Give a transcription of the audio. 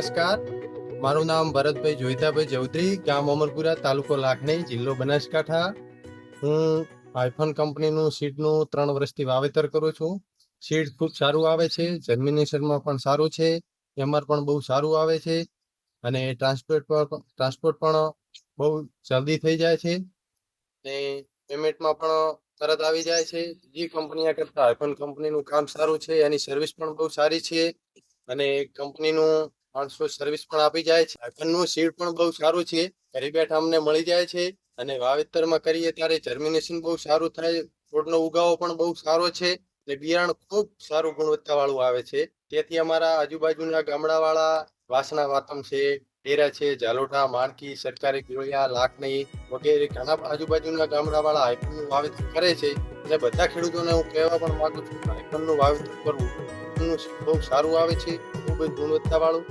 નમસ્કાર. મારું નામ ભરતભાઈ જોઈતાભાઈ ચૌધરી, ગામ અમરપુરા, તાલુકો લાખણી, જિલ્લો બનાસકાંઠા. હું આઈફોન કંપનીનું સીડનું ત્રણ વર્ષથી વાવેતર કરું છું. સીડ ખૂબ સારું આવે છે જર્મિનેશનમાં પણ સારું છે, એમઆર પણ બહુ સારું આવે છે અને ટ્રાન્સપોર્ટ પણ ટ્રાન્સપોર્ટ પણ બહુ જલ્દી થઈ જાય છે ને પેમેન્ટમાં પણ તરત આવી જાય છે. જે કંપની કરતા આઈફોન કંપનીનું કામ સારું છે, એની સર્વિસ પણ બહુ સારી છે અને કંપનીનું માણસો સર્વિસ પણ આપી જાય છે. આઈફોનનું સીડ પણ બહુ સારું છે. ઘરે બેઠા અમને મળી જાય છે અને વાવેતરમાં કરીએ ત્યારે જર્મિનેશન બહુ સારું થાય. છોડનો ઉગાવો પણ બહુ સારો છે અને બિયારણ ખૂબ સારું ગુણવત્તા વાળું આવે છે. તેથી અમારા આજુબાજુના ગામડાવાળા વાસણા વાતમ છે ડેરા છે જાલોઠા માણકી, સરકારી ગોળિયા લાખણી વગેરે ઘણા આજુબાજુના ગામડાવાળા આઈફોનનું વાવેતર કરે છે અને બધા ખેડૂતોને હું કહેવા પણ માંગુ છું કે આઈફોનનું વાવેતર કરવું બહુ સારું આવે છે, ખૂબ જ ગુણવત્તા વાળું